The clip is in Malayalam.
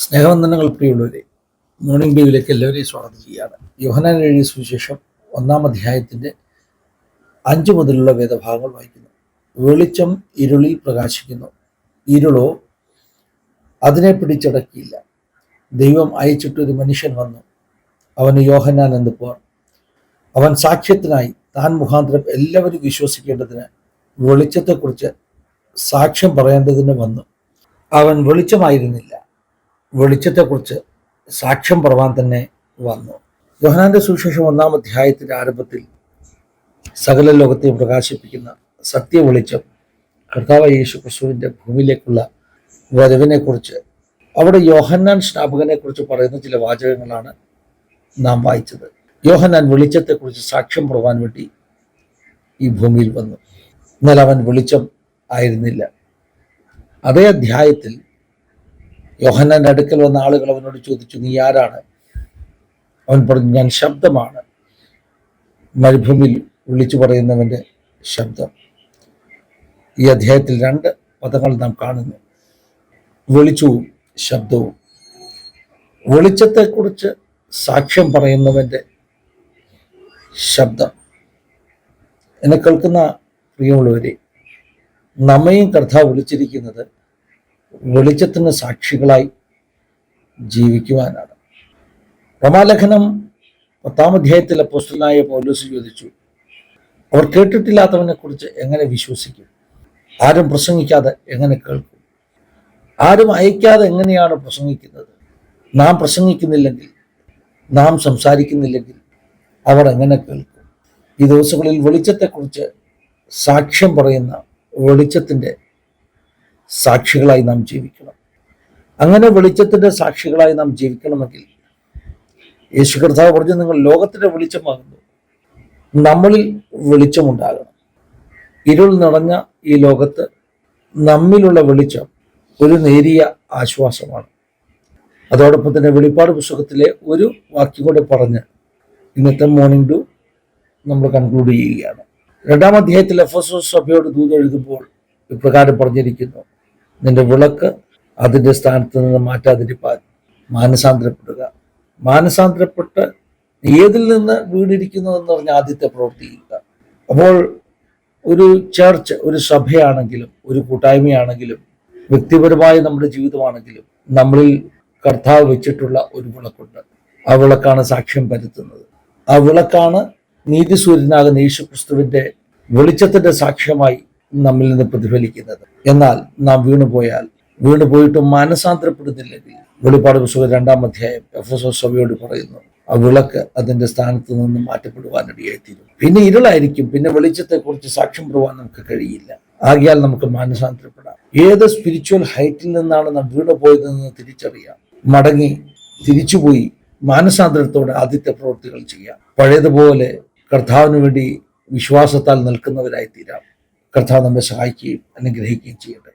സ്നേഹവന്ദനങ്ങൾ പ്രിയമുള്ളവരെ മോർണിംഗ് ഡ്യൂവിലേക്ക് എല്ലാവരെയും സ്വാഗതം ചെയ്യുകയാണ്. യോഹനാൻ എഴുതിയ സുവിശേഷം ഒന്നാം അധ്യായത്തിന്റെ അഞ്ച് മുതലുള്ള വേദഭാഗങ്ങൾ വായിക്കുന്നു. വെളിച്ചം ഇരുളിൽ പ്രകാശിക്കുന്നു. ഇരുളോ അതിനെ പിടിച്ചടക്കിയില്ല. ദൈവം അയച്ചിട്ടൊരു മനുഷ്യൻ വന്നു. അവന് യോഹനാൻ എന്ന് പേർ അവൻ സാക്ഷ്യത്തിനായി താൻ മുഖാന്തരം എല്ലാവരും വിശ്വസിക്കേണ്ടതിന് വെളിച്ചത്തെക്കുറിച്ച് സാക്ഷ്യം പറയേണ്ടതിന് വന്നു. അവൻ വെളിച്ചമായിരുന്നില്ല. വെളിച്ചത്തെക്കുറിച്ച് സാക്ഷ്യം പറവാൻ തന്നെ വന്നു. യോഹനാന്റെ സുവിശേഷം ഒന്നാം അധ്യായത്തിന്റെ ആരംഭത്തിൽ സകല ലോകത്തെ പ്രകാശിപ്പിക്കുന്ന സത്യ വെളിച്ചം കർത്താവ് യേശു ക്രിസ്തുവിന്റെ ഭൂമിയിലേക്കുള്ള വരവിനെക്കുറിച്ച് അവിടെ യോഹന്നാൻ സ്നാപകനെ കുറിച്ച് പറയുന്ന ചില വാചകങ്ങളാണ് നാം വായിച്ചത്. യോഹന്നാൻ വെളിച്ചത്തെക്കുറിച്ച് സാക്ഷ്യം പറവാൻ വേണ്ടി ഈ ഭൂമിയിൽ വന്നു. എന്നാൽ അവൻ വെളിച്ചം ആയിരുന്നില്ല. അതേ അധ്യായത്തിൽ യോഹന്നാന്റെ അടുക്കൽ വന്ന ആളുകൾ അവനോട് ചോദിച്ചു നീ ആരാണ്? അവൻ പറഞ്ഞു ഞാൻ ശബ്ദമാണ്. മരുഭൂമിയിൽ വിളിച്ചു പറയുന്നവന്റെ ശബ്ദം. ഈ അധ്യായത്തിൽ രണ്ട് പദങ്ങൾ നാം കാണുന്നു. വെളിച്ചവും ശബ്ദവും. വെളിച്ചത്തെക്കുറിച്ച് സാക്ഷ്യം പറയുന്നവന്റെ ശബ്ദം. എന്നെ കേൾക്കുന്ന പ്രിയമുള്ളവരെ നമ്മയും കർത്താവ് വിളിച്ചിരിക്കുന്നത് വെളിച്ചത്തിന് സാക്ഷികളായി ജീവിക്കുവാനാണ്. റമാലേഖനം പത്താം അധ്യായത്തിൽ അപ്പോസ്റ്റലായ പൗലോസ് ചോദിച്ചു അവർ കേട്ടിട്ടില്ലാത്തവനെ കുറിച്ച് എങ്ങനെ വിശ്വസിക്കും? ആരും പ്രസംഗിക്കാതെ എങ്ങനെ കേൾക്കും? ആരും അയക്കാതെ എങ്ങനെയാണ് പ്രസംഗിക്കുന്നത്? നാം പ്രസംഗിക്കുന്നില്ലെങ്കിൽ നാം സംസാരിക്കുന്നില്ലെങ്കിൽ അവർ എങ്ങനെ കേൾക്കും? ഈ ദിവസങ്ങളിൽ വെളിച്ചത്തെക്കുറിച്ച് സാക്ഷ്യം പറയുന്ന വെളിച്ചത്തിന്റെ സാക്ഷികളായി നാം ജീവിക്കണം. അങ്ങനെ വെളിച്ചത്തിന്റെ സാക്ഷികളായി നാം ജീവിക്കണമെങ്കിൽ യേശു കർത്താവ് പറഞ്ഞു നിങ്ങൾ ലോകത്തിന്റെ വെളിച്ചമാകുന്നു നമ്മളിൽ വെളിച്ചമുണ്ടാകണം ഇരുൾ നിറഞ്ഞ ഈ ലോകത്ത് നമ്മിലുള്ള വെളിച്ചം ഒരു നേരിയ ആശ്വാസമാണ്. അതോടൊപ്പം തന്നെ വെളിപ്പാട് പുസ്തകത്തിലെ ഒരു വാക്യം കൂടെ പറഞ്ഞ് ഇന്നത്തെ മോർണിംഗ് ടു നമ്മൾ കൺക്ലൂഡ് ചെയ്യുകയാണ്. രണ്ടാം അധ്യായത്തിൽ എഫ് എസ് എസ് സഭയോട് ദൂത് എഴുതുമ്പോൾ ഇപ്രകാരം പറഞ്ഞിരിക്കുന്നു. നിന്റെ വിളക്ക് അതിന്റെ സ്ഥാനത്ത് നിന്ന് മാറ്റാതിരിപ്പാൻ മാനസാന്തരപ്പെടുക. മാനസാന്തരപ്പെട്ട് ഏതിൽ നിന്ന് വീണിരിക്കുന്നു എന്ന് പറഞ്ഞ ആദ്യത്തെ പ്രവർത്തിക്കുക അപ്പോൾ ഒരു ചർച്ച് ഒരു സഭയാണെങ്കിലും ഒരു കൂട്ടായ്മയാണെങ്കിലും വ്യക്തിപരമായ നമ്മുടെ ജീവിതമാണെങ്കിലും നമ്മളിൽ കർത്താവ് വെച്ചിട്ടുള്ള ഒരു വിളക്കുണ്ട്. ആ വിളക്കാണ് സാക്ഷ്യം പരത്തുന്നത്. ആ വിളക്കാണ് നീതിസൂര്യനാകുന്ന യേശുക്രിസ്തുവിന്റെ വെളിച്ചത്തിന്റെ സാക്ഷ്യമായി നമ്മിൽ നിന്ന് പ്രതിഫലിക്കുന്നത്. എന്നാൽ നാം വീണുപോയാൽ വീണുപോയിട്ടും മാനസാന്തരപ്പെടുന്നില്ലെങ്കിൽ വെളിപ്പാട് പുസ്തകം രണ്ടാം അധ്യായം എഫ് എസ് സഭയോട് പറയുന്നു ആ വിളക്ക് അതിന്റെ സ്ഥാനത്ത് നിന്ന് മാറ്റപ്പെടുവാനിടയായിത്തീരും പിന്നെ ഇരുളായിരിക്കും പിന്നെ വെളിച്ചത്തെക്കുറിച്ച് സാക്ഷ്യം പെടുവാൻ നമുക്ക് കഴിയില്ല. ആകിയാൽ നമുക്ക് മാനസാന്തരപ്പെടാം. ഏത് സ്പിരിച്വൽ ഹൈറ്റിൽ നിന്നാണ് നാം വീണുപോയതെന്ന് തിരിച്ചറിയാം. മടങ്ങി തിരിച്ചുപോയി മാനസാന്തരത്തോടെ ആദ്യത്തെ പ്രവൃത്തികൾ ചെയ്യാം. പഴയതുപോലെ കർത്താവിന് വേണ്ടി വിശ്വാസത്താൽ നിൽക്കുന്നവരായി തീരാം കർത്താവ് നമ്മെ സഹായിക്കുകയും അനുഗ്രഹിക്കുകയും ചെയ്യട്ടെ.